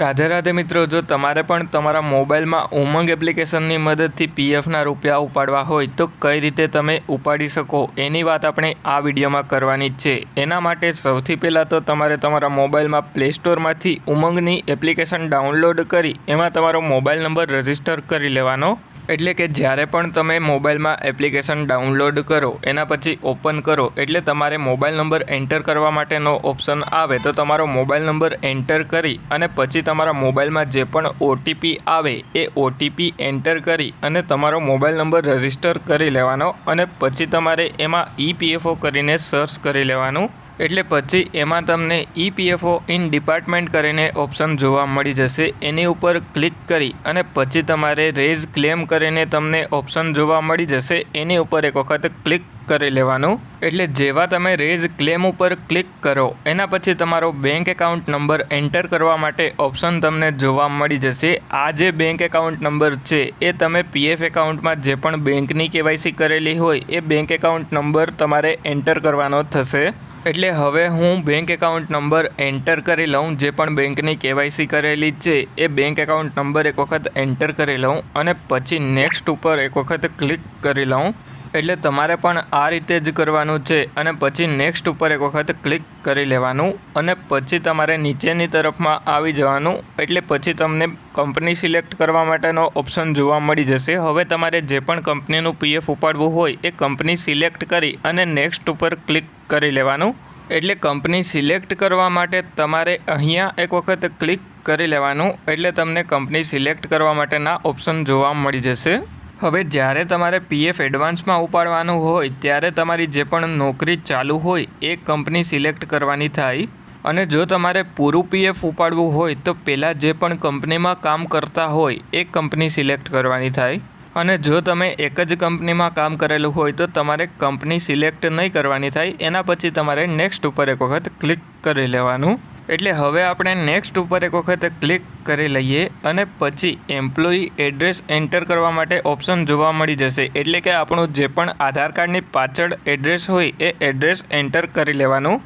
રાધે રાધે મિત્રો, જો તમારે પણ તમારા મોબાઈલમાં ઉમંગ એપ્લિકેશનની મદદથી પીએફના રૂપિયા ઉપાડવા હોય, તો કઈ રીતે તમે ઉપાડી શકો? એની વાત આપણે આ વિડીયોમાં કરવાની જ છે. એના માટે સૌથી પહેલાં તો તમારે તમારા મોબાઈલમાં પ્લે સ્ટોરમાંથી ઉમંગની એપ્લિકેશન ડાઉનલોડ કરી, એમાં તમારો મોબાઈલ નંબર રજિસ્ટર કરી લેવાનો. એટલે કે જ્યારે પણ તમે મોબાઈલમાં એપ્લિકેશન ડાઉનલોડ કરો, એના પછી ઓપન કરો, એટલે તમારે મોબાઈલ નંબર એન્ટર કરવા માટેનો ઓપ્શન આવે. તો તમારો મોબાઈલ નંબર એન્ટર કરી અને પછી તમારા મોબાઈલમાં જે પણ ઓટીપી આવે, એ ઓટીપી એન્ટર કરી અને તમારો મોબાઈલ નંબર રજિસ્ટર કરી લેવાનો અને પછી તમારે એમાં ઈપીએફઓ કરીને સર્ચ કરી લેવાનું. એટલે પછી એમાં તમને ઈપીએફઓ ઇન ડિપાર્ટમેન્ટ કરીને ઓપ્શન જોવા મળી જશે. એની ઉપર ક્લિક કરી અને પછી તમારે રેઝ ક્લેમ કરીને તમને ઓપ્શન જોવા મળી જશે. એની ઉપર એક વખત ક્લિક કરી લેવાનું. એટલે જેવા તમે રેઝ ક્લેમ ઉપર ક્લિક કરો, એના પછી તમારો બેંક એકાઉન્ટ નંબર એન્ટર કરવા માટે ઓપ્શન તમને જોવા મળી જશે. આ જે બેંક એકાઉન્ટ નંબર છે, એ તમે પીએફ એકાઉન્ટમાં જે પણ બેંકની કેવાયસી કરેલી હોય, એ બેંક એકાઉન્ટ નંબર તમારે એન્ટર કરવાનો થશે. એટલે હવે હું બેંક એકાઉન્ટ નંબર એન્ટર કરી લઉં, જે પણ બેંકની કેવાયસી કરેલી છે, એ બેંક એકાઉન્ટ નંબર એક વખત એન્ટર કરી લઉં અને પછી નેક્સ્ટ ઉપર એક વખત ક્લિક કરી લઉં. એટલે તમારે પણ આ રીતે જ કરવાનું છે અને પછી નેક્સ્ટ ઉપર એક વખત ક્લિક કરી લેવાનું અને પછી તમારે નીચેની તરફમાં આવી જવાનું એટલે પછી તમને કંપની સિલેક્ટ કરવા માટેનો ઓપ્શન જોવા મળી જશે. હવે તમારે જે પણ કંપનીનું પીએફ ઉપાડવું હોય એ કંપની સિલેક્ટ કરી અને નેક્સ્ટ ઉપર ક્લિક કરી લેવાનું. એટલે કંપની સિલેક્ટ કરવા માટે તમારે અહીંયા એક વખત ક્લિક કરી લેવાનું એટલે તમને કંપની સિલેક્ટ કરવા માટેના ઓપ્શન જોવા મળી જશે. હવે જ્યારે તમારે પીએફ એડવાન્સમાં ઉપાડવાનું હોય, ત્યારે તમારી જે પણ નોકરી ચાલુ હોય, એ કંપની સિલેક્ટ કરવાની થાય. અને જો તમારે પૂરું પીએફ ઉપાડવું હોય, તો પહેલાં જે પણ કંપનીમાં કામ કરતા હોય, એ કંપની સિલેક્ટ કરવાની થાય. અને જો તમે એક જ કંપનીમાં કામ કરેલું હોય, તો તમારે કંપની સિલેક્ટ નહીં કરવાની થાય. એના પછી તમારે નેક્સ્ટ ઉપર એક વખત ક્લિક કરી લેવાનું. એટલે હવે આપણે નેક્સ્ટ ઉપર એક વખત ક્લિક કરી લઈએ અને પછી એમ્પ્લોયી એડ્રેસ એન્ટર કરવા માટે ઓપ્શન જોવા મળી જશે. એટલે કે આપણું જે પણ આધાર કાર્ડની પાછળ એડ્રેસ હોય એ એડ્રેસ એન્ટર કરી લેવાનું.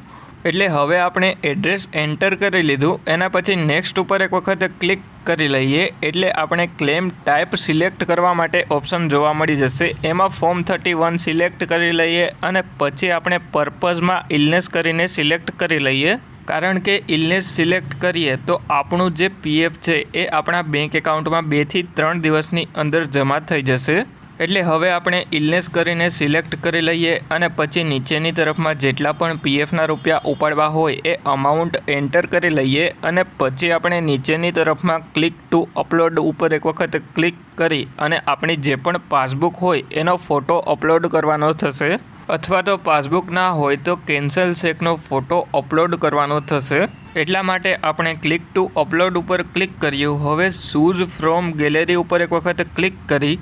એટલે હવે આપણે એડ્રેસ એન્ટર કરી લીધું. એના પછી નેક્સ્ટ ઉપર એક વખત ક્લિક કરી લઈએ. એટલે આપણે ક્લેમ ટાઈપ સિલેક્ટ કરવા માટે ઓપ્શન જોવા મળી જશે. એમાં ફોર્મ થર્ટી વન સિલેક્ટ કરી લઈએ અને પછી આપણે પર્પઝમાં ઇલનેસ કરીને સિલેક્ટ કરી લઈએ. કારણ કે ઇલનેસ સિલેક્ટ કરીએ તો આપણું જે પીએફ છે એ આપણા બેંક એકાઉન્ટમાં બેથી ત્રણ દિવસની અંદર જમા થઈ જશે. એટલે હવે આપણે ઇલનેસ કરીને સિલેક્ટ કરી લઈએ અને પછી નીચેની તરફમાં જેટલા પણ પીએફના રૂપિયા ઉપાડવા હોય એ અમાઉન્ટ એન્ટર કરી લઈએ અને પછી આપણે નીચેની તરફમાં ક્લિક ટુ અપલોડ ઉપર એક વખત ક્લિક કરી અને આપણી જે પણ પાસબુક હોય એનો ફોટો અપલોડ કરવાનો થશે. અથવા તો પાસબુક ના હોય તો કેન્સલ ચેકનો ફોટો અપલોડ કરવાનો થશે. એટલા માટે આપણે ક્લિક ટુ અપલોડ ઉપર ક્લિક કર્યું. હવે શૂઝ ફ્રોમ ગેલેરી ઉપર એક વખત ક્લિક કરી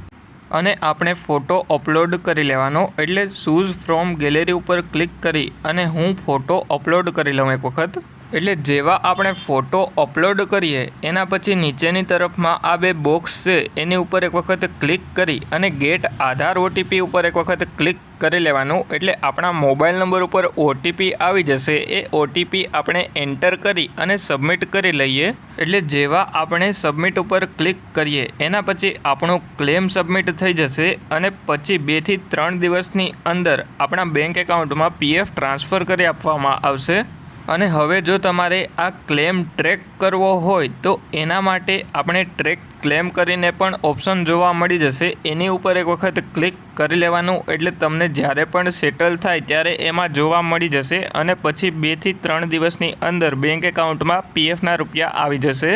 અને આપણે ફોટો અપલોડ કરી લેવાનો. એટલે શૂઝ ફ્રોમ ગેલેરી ઉપર ક્લિક કરી અને હું ફોટો અપલોડ કરી લઉં એક વખત. એટલે જેવા આપણે ફોટો અપલોડ કરીએ, એના પછી નીચેની તરફમાં આ બે બોક્સ છે, એની ઉપર એક વખત ક્લિક કરી અને ગેટ આધાર ઓટીપી ઉપર એક વખત ક્લિક કરી લેવાનું. એટલે આપણા મોબાઈલ નંબર ઉપર ઓટીપી આવી જશે, એ ઓટીપી આપણે એન્ટર કરી અને સબમિટ કરી લઈએ. એટલે જેવા આપણે સબમિટ ઉપર ક્લિક કરીએ, એના પછી આપણો ક્લેમ સબમિટ થઈ જશે અને પછી બેથી ત્રણ દિવસની અંદર આપણા બેંક એકાઉન્ટમાં પીએફ ટ્રાન્સફર કરી આપવામાં આવશે. અને હવે જો તમારે આ ક્લેમ ટ્રેક કરવો હોય તો એના માટે આપણે ટ્રેક ક્લેમ કરીને પણ ઓપ્શન જોવા મળી જશે. એની ઉપર એક વખત ક્લિક કરી લેવાનું એટલે તમને જ્યારે પણ સેટલ થાય ત્યારે એમાં જોવા મળી જશે અને પછી બેથી ત્રણ દિવસની અંદર બેંક એકાઉન્ટમાં પીએફના રૂપિયા આવી જશે.